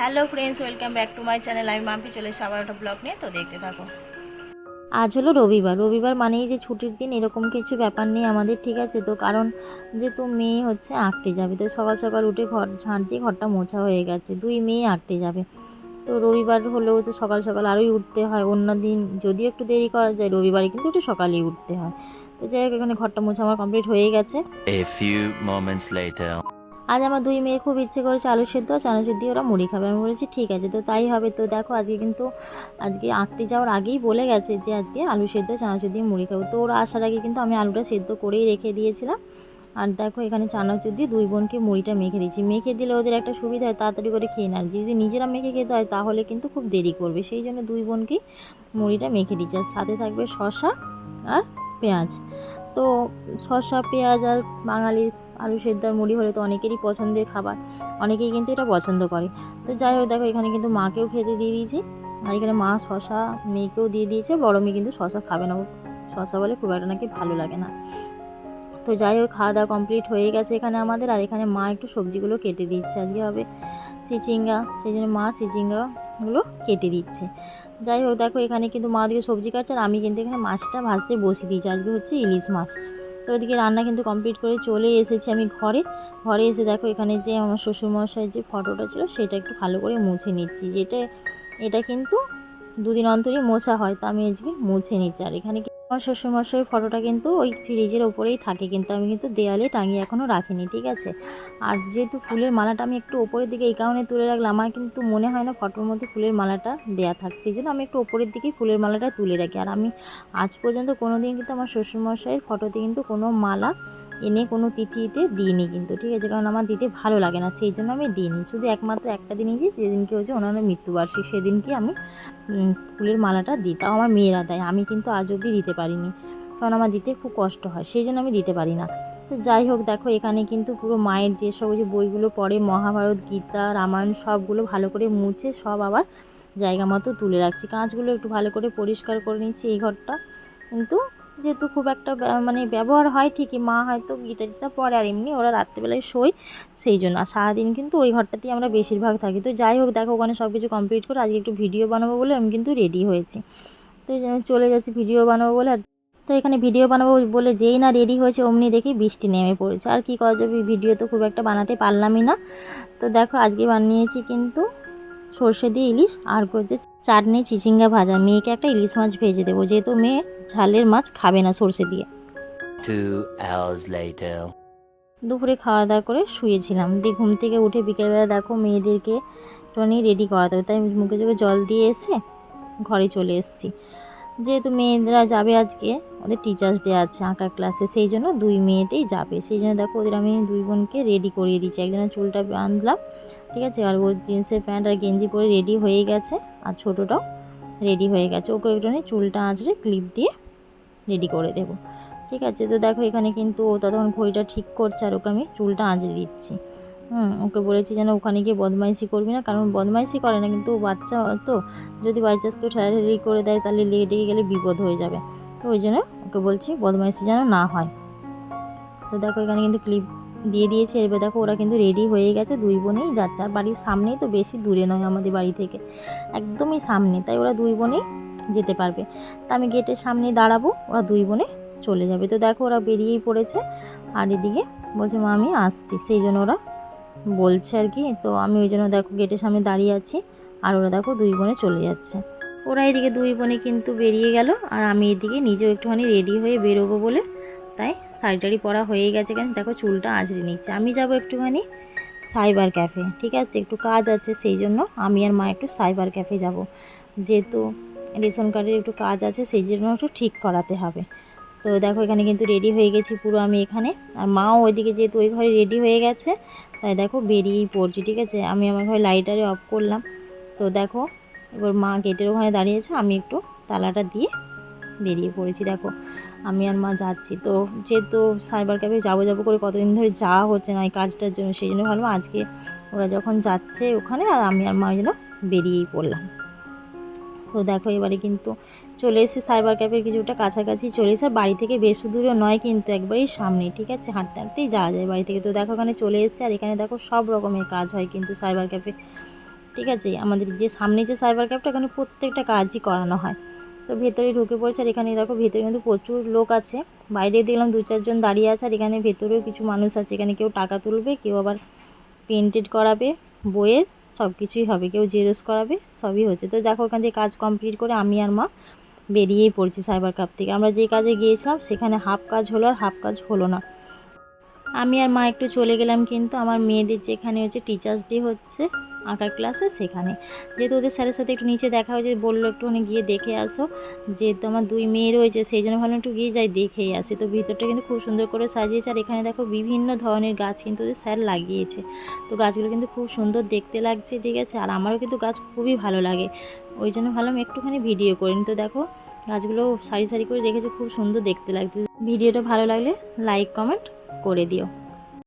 Hello friends welcome back to my channel আমি মাম্পি চলে এসেছি আবার একটা ব্লগ নিয়ে তো দেখতে থাকো। আজ হলো রবিবার। রবিবার মানেই যে ছুটির দিন এরকম কিছু ব্যাপার নেই আমাদের ঠিক আছে? তো কারণ যেহেতু মেয়ে হচ্ছে আঁকতে যাবে। তো সকাল সকাল উঠে ঘর ঝাঁট দিয়ে ঘরটা মোছা হয়ে গেছে। দুই মেয়ে আঁকতে যাবে। তো রবিবার হলেও তো সকাল সকাল আরোই উঠতে হয়। অন্য দিন যদিও একটু দেরি করা যায় রবিবারে কিন্তু একটু সকালেই উঠতে হয়। তো যাই হোক এখানে ঘরটা মোছা আমার কমপ্লিট হয়ে গেছে। আজ আমার দুই মেয়ে খুব ইচ্ছে করেছে আলু সেদ্ধ চানা সেদ্ধ দিয়ে ওরা মুড়ি খাবে। আমি বলেছি, ঠিক আছে, তো তাই হবে। তো দেখো, আজকে কিন্তু, আজকে আঁকতে যাওয়ার আগেই বলে গেছে যে, আজকে আলু সেদ্ধ, চানা সেদ্ধ দিয়ে মুড়ি খাব। তো ওরা আসার আগে কিন্তু আমি আলুটা সেদ্ধ করেই রেখে দিয়েছিলাম। আর দেখো, এখানে চানাচুর দিয়ে দুই বোনকে মুড়িটা মেখে দিয়েছি। মেখে দিলে ওদের একটা সুবিধা হয়, তাড়াতাড়ি করে খেয়ে নেয়। যদি নিজেরা মেখে খেতে হয়, তাহলে কিন্তু খুব দেরি করবে। সেই জন্য দুই বোনকেই মুড়িটা মেখে দিচ্ছি আর সাথে থাকবে শশা আর পেঁয়াজ। তো শসা, পেঁয়াজ আর বাঙালির আলু সেদ্ধ আর মুড়ি হলে তো অনেকেরই পছন্দের খাবার, অনেকেই কিন্তু এটা পছন্দ করে। তো যাই হোক, দেখো এখানে কিন্তু মাকেও খেতে দিয়ে দিয়েছি, আর এখানে মা শশা মেয়েকেও দিয়ে দিয়েছে, বড় মেয়ে কিন্তু শশা খাবে না শশা বলে খুব একটা নাকি ভালো লাগে না। তো যাই হোক, খাওয়া দাওয়া কমপ্লিট হয়ে গেছে এখানে আমাদের, আর এখানে মা একটু সবজিগুলো কেটে দিচ্ছে, আজকে হবে চিচিঙ্গা, সেই জন্য মা চিচিঙ্গাগুলো কেটে দিচ্ছে। যাই হোক, দেখো এখানে কিন্তু মা দিকে সবজি কাটছে আর আমি কিন্তু এখানে মাছটা ভাজতে বসে দিয়েছি। আজকে হচ্ছে ইলিশ মাছ। তো ওদিকে রান্না কিন্তু কমপ্লিট করে চলে এসেছি আমি ঘরে। ঘরে এসে দেখো এখানে যে আমার শ্বশুরমশাইয়ের যে ফটোটা ছিল, সেটা একটু ভালো করে মুছে নিচ্ছি। যেটা, এটা কিন্তু দুদিন অন্তরই মোছা হয়, তা আমি আজকে মুছে নিচ্ছি। আর এখানে আমার শ্বশুরমশাইয়ের ফটোটা কিন্তু ওই ফ্রিজের ওপরেই থাকে, কিন্তু আমি কিন্তু দেয়ালে টাঙিয়ে এখনও রাখিনি, ঠিক আছে? আর যেহেতু ফুলের মালাটা আমি একটু ওপরের দিকে এই কারণে তুলে রাখলাম, আমার কিন্তু মনে হয় না ফটোর মধ্যে ফুলের মালাটা দেয়া থাক সেই জন্য আমি একটু ওপরের দিকেই ফুলের মালাটা তুলে রাখি। আর আমি আজ পর্যন্ত কোনো দিন কিন্তু আমার শ্বশুরমশাইয়ের ফটোতে কিন্তু কোনো মালা এনে, কোনো তিথিতে দিইনি কিন্তু, ঠিক আছে? কারণ আমার দিতে ভালো লাগে না, সেই জন্য আমি দিইনি। শুধু একমাত্র একটা দিনই যে, যেদিনকে হচ্ছে ওনার মৃত্যুবার্ষিকী, সেদিনকে আমি ফুলের মালাটা দিই, তাও আমার মেয়েরা দেয়, আমি কিন্তু আজ অবধি দিতে পারিনি। কারণ আমার দিতে খুব কষ্ট হয়, সেই জন্য আমি দিতে পারি না। তো যাই হোক, দেখো এখানে কিন্তু পুরো মায়ের যেসব ওই যে বইগুলো পড়ে, মহাভারত, গীতা, রামায়ণ, সবগুলো ভালো করে মুছে সব আবার জায়গা মতো তুলে রাখছি। কাঁচগুলো একটু ভালো করে পরিষ্কার করে নিচ্ছি এই ঘরটা। কিন্তু যেহেতু খুব একটা মানে ব্যবহার হয় ঠিকই, মা হয়তো গীতা টিতা পড়ে আর এমনি ওরা রাত্রেবেলায় শোয়, সেই জন্য। আর সারাদিন কিন্তু ওই ঘরটাতেই আমরা বেশিরভাগ থাকি। তো যাই হোক, দেখো ওখানে সব কিছু কমপ্লিট করে আজকে একটু ভিডিও বানাবো বলে আমি কিন্তু রেডি হয়েছি। তো চলে যাচ্ছি ভিডিও বানাবো বলে। আর তো এখানে ভিডিও বানাবো বলে যেই না রেডি হয়েছে অমনি দেখি বৃষ্টি নেমে পড়েছে। আর কি করা যাবে? ভিডিও তো খুব একটা বানাতে পারলামই না। তো দেখো আজকে বানিয়েছি কিন্তু সর্ষে দিয়ে ইলিশ আর করছে চাটনি চিচিঙ্গা ভাজা। মেয়েকে একটা ইলিশ মাছ ভেজে দেবো। যেহেতু মেয়ে ঝালের মাছ খাবে না সর্ষে দিয়ে. দুপুরে খাওয়া দাওয়া করে শুয়েছিলাম। দিয়ে ঘুম থেকে উঠে বিকেলবেলা দেখো মেয়েদেরকে একটুখানি রেডি করাতে হবে। তাই মুখে চোখে জল দিয়ে এসে ঘরে চলে এসেছি। যেহেতু মেয়েরা যাবে আজকে, ওদের টিচার্স ডে আছে আঁকা ক্লাসে সেই জন্য দুই মেয়েতেই যাবে। সেই জন্য দেখো ওদের আমি দুই বোনকে রেডি করিয়ে দিচ্ছি। একজনের চুলটা বাঁধলাম, ঠিক আছে? আর ওর জিন্সের প্যান্ট আর গেঞ্জি পরে রেডি হয়ে গেছে, আর ছোটোটাও রেডি হয়ে গেছে। ওকে একটুখানি চুলটা আঁচড়ে ক্লিপ দিয়ে রেডি করে দেবো। ঠিক আছে? তো দেখো এখানে কিন্তু ও ততক্ষণ ঘড়িটা ঠিক করছে আর ওকে আমি চুলটা আঁচড়ে দিচ্ছি। হুম, ওকে বলেছি যেন ওখানে গিয়ে বদমাইশি করবি না, কারণ বদমাইশি করে না, কিন্তু বাচ্চা তো যদি বাই চান্স কেউ ঠেলাঠেলি করে দেয়, তাহলে লেগে টেগে গেলে বিপদ হয়ে যাবে। তো ওই জন্য ওকে বলছি বদমাইশি যেন না হয়। তো দেখো এখানে কিন্তু ক্লিপ দিয়ে দিয়েছে, এবার দেখো ওরা কিন্তু রেডি হয়ে গেছে, দুই বোনেই যাচ্ছে আর বাড়ির সামনেই তো বেশি দূরে নয় আমাদের বাড়ি থেকে, একদমই সামনে, তাই ওরা দুই বোনেই যেতে পারবে। তা আমি গেটের সামনে দাঁড়াবো, ওরা দুই বোনে চলে যাবে। তো দেখো ওরা বেরিয়েই পড়েছে, আর এদিকে বলছে, মা, আমি আসছি। সেই জন্য ওরা বলছে আর কি, তো আমি ওই জন্য দেখো গেটের সামনে দাঁড়িয়ে আছি, আর ওরা দেখো দুই বোনে চলে যাচ্ছে। ওরা এদিকে দুই বোনে কিন্তু বেরিয়ে গেল, আর আমি এদিকে নিজেও একটুখানি রেডি হয়ে বেরোবো বলে, তাই শাড়ি টাড়ি পরা হয়ে গেছে কেন? দেখো চুলটা আঁচড়ে নিচ্ছে। আমি যাব একটুখানি সাইবার ক্যাফে ঠিক আছে? একটু কাজ আছে, সেই জন্য আমি আর মা একটু সাইবার ক্যাফে যাব। যেহেতু রেশন কার্ডের একটু কাজ আছে, সেই জন্য একটু ঠিক করাতে হবে। তো দেখো এখানে কিন্তু রেডি হয়ে গেছি পুরো আমি এখানে। আর মাও ওইদিকে যেহেতু ওই ঘরে রেডি হয়ে গেছে, তাই দেখো বেরিয়েই পড়ছি, ঠিক আছে? আমি আমার ঘরে লাইটারে অফ করলাম। তো দেখো, এবার মা গেটের ওখানে দাঁড়িয়েছে, আমি একটু তালাটা দিয়ে বেরিয়ে পড়েছি, দেখো। আমি আর মা যাচ্ছি। তো যেহেতু সাইবার ক্যাফে যাব যাব করে কতদিন ধরে যাওয়া হচ্ছে না এই কাজটার জন্য, সেই জন্য ভাবলাম আজকে ওরা যখন যাচ্ছে ওখানে, আর আমি আর মা যেন বেরিয়েই পড়লাম। তো দেখো এবারে কিন্তু চলে এসে সাইবার ক্যাফের কিছুটা কাছাকাছি চলে এসে বাড়ি থেকে বেশি দূরে নয় কিন্তু একবারেই সামনে, ঠিক আছে? হাঁটতে হাঁটতেই যাওয়া যায় বাড়ি থেকে। তো দেখো এখানে চলে এসছে আর এখানে দেখো সব রকমের কাজ হয় কিন্তু সাইবার ক্যাফে ঠিক আছে? আমাদের যে সামনে যে সাইবার ক্যাফটা এখানে প্রত্যেকটা কাজই করানো হয়। তো ভেতরে ঢুকে পড়েছে আর এখানে দেখো ভেতরে কিন্তু প্রচুর লোক আছে। বাইরে দেখলাম দু চারজন দাঁড়িয়ে আছে আর এখানে ভেতরেও কিছু মানুষ আছে। এখানে কেউ টাকা তুলবে, কেউ আবার পেন্টেড করাবে বইয়ের। সব কিছুই হবে, কেউ জেরোস করাবে, সবই হচ্ছে। তো দেখো ওখান থেকে কাজ কমপ্লিট করে আমি আর মা বেরিয়েই পড়ছি সাইবার কাপ থেকে। আমরা যে কাজে গিয়েছিলাম, সেখানে হাফ কাজ হলো আর হাফ কাজ হলো না। আমি আর মা একটু চলে গেলাম, কিন্তু আমার মেয়েদের যেখানে হচ্ছে টিচার্স ডে হচ্ছে আঁকার ক্লাসে সেখানে। যেহেতু ওদের স্যারের সাথে একটু নিচে দেখা হয়েছে, বলল একটুখানি গিয়ে দেখে আসো। যেহেতু আমার দুই মেয়ে রয়েছে, সেই জন্য ভাবলাম একটু গিয়ে যাই দেখেই আসি। তো ভিতরটা কিন্তু খুব সুন্দর করে সাজিয়েছে। আর এখানে দেখো বিভিন্ন ধরনের গাছ কিন্তু ওদের স্যার লাগিয়েছে। তো গাছগুলো কিন্তু খুব সুন্দর দেখতে লাগছে, ঠিক আছে? আর আমারও কিন্তু গাছ খুবই ভালো লাগে। ওই জন্য ভাবলাম একটুখানি ভিডিও করিনি তো দেখো, গাছগুলো সারি সারি করে রেখেছে, খুব সুন্দর দেখতে লাগছে। ভিডিওটা ভালো লাগলে লাইক কমেন্ট করে দিও।